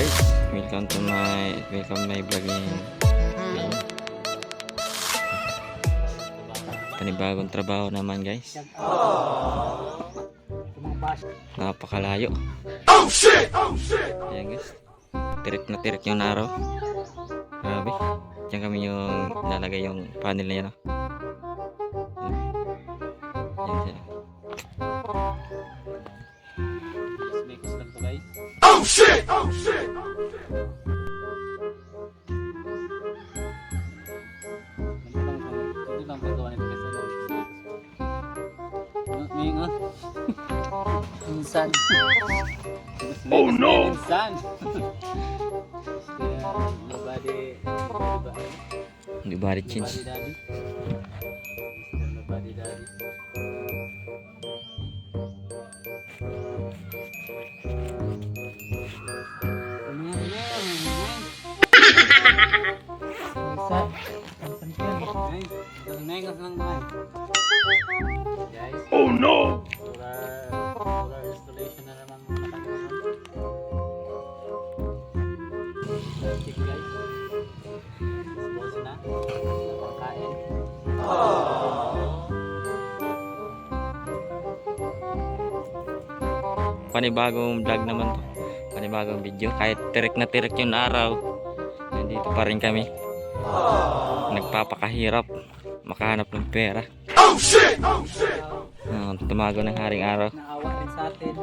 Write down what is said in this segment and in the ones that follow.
guys? Welcome to my welcome my vlogging. Ayun. Panibagong trabaho naman guys. Napakalayo. Oh shit! Oh shit! Ayan guys. Tirik na tirik yung araw. Grabe. Diyan kami yung lalagay yung panel na yan. Oh. Ayan siya. Mix lang to guys. Lang paggawa nito guys. Ano? Ming ah. Insan. Oh no! Insan. Nobody nobody change. daddy. Mr. Nobody daddy. Yan. Guys, negas lang guys. Oh no! Solar, solar na naman mga. Check guys. Boss na. Pagkain. Panibagong vlog naman to. Panibagong video. Kahit tirik na tirik yung araw. Nandito pa rin kami. Nagpapakahirap. Makahanap ng pera. Oh shit! Oh shit! tumago ng haring araw. Naawa sa atin.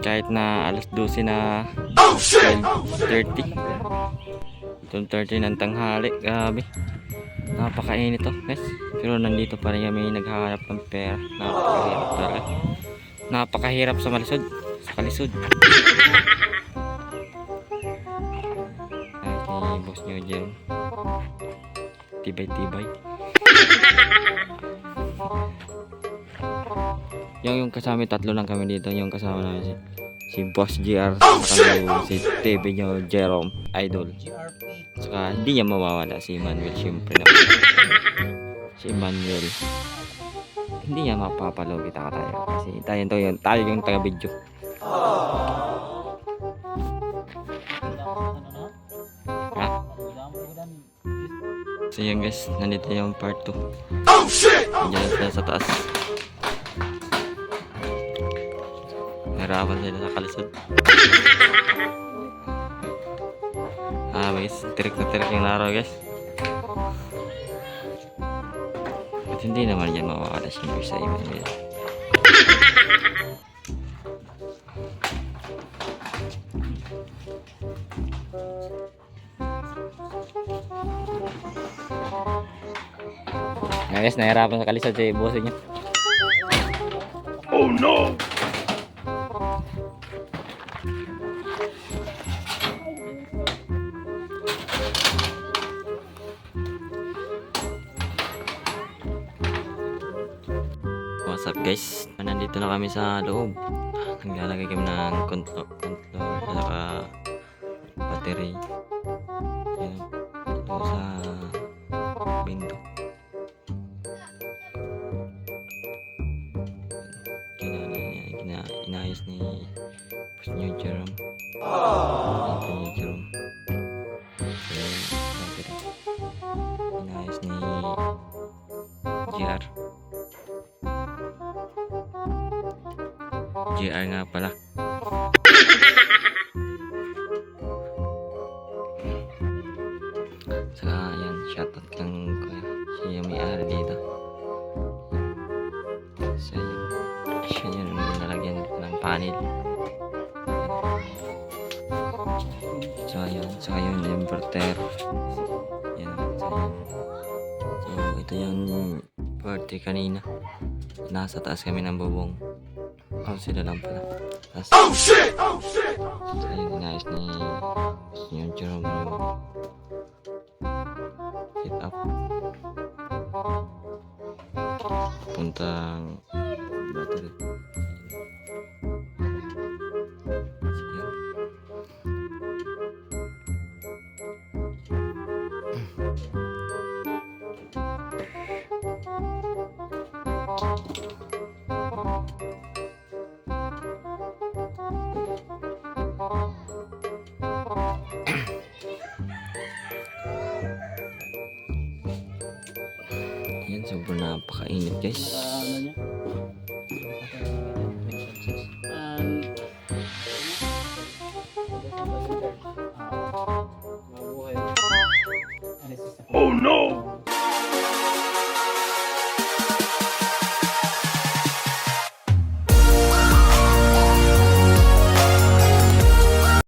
Kahit na alas 12 na 12.30. 12.30 ng tanghali. Grabe. Napakainit to guys. Pero nandito pa rin kami naghahanap ng pera. Napakahirap talaga. Napakahirap sa malisod. Sa kalisod. boss nyo dyan. Tibay-tibay. Yung yung kasama tatlo lang kami dito, yung kasama namin si si Boss GR, saka si TV nyo Jerome Idol. Saka hindi niya mawawala si Emmanuel syempre naman. si Emmanuel. Hindi niya mapapalaw kita tayo kasi tayo yun, tayo yung taga video. So yun guys, nandito yung part 2. Oh shit! Diyan sila sa taas. Nahirapan sila sa kalisod. ah guys, tirik na tirik yung araw guys. At hindi naman yan mawawala siyempre sa ibang nila. Ah, guys, nahirapan sa kalisod si boss niya. What's up guys? Nandito na kami sa loob. Naglalagay kami ng control, control at saka battery. Yan. Ito sa window. Inayos ni New Jerome. Ni Jerome. So, battery. Inayos ni GR. GR nga pala. Saka yan, shoutout kang yung may-ari dito. Panel. So yun, saka yung inverter. Yan, so yun. So ito yung party kanina. Nasa taas kami ng bubong. Oh, sila lang pala. Tapos, oh shit! Oh shit! So, yun, inayos ni yung Jerome yung sit up. Puntang battery. Ayan, sobrang napakainit guys. Ano oh no!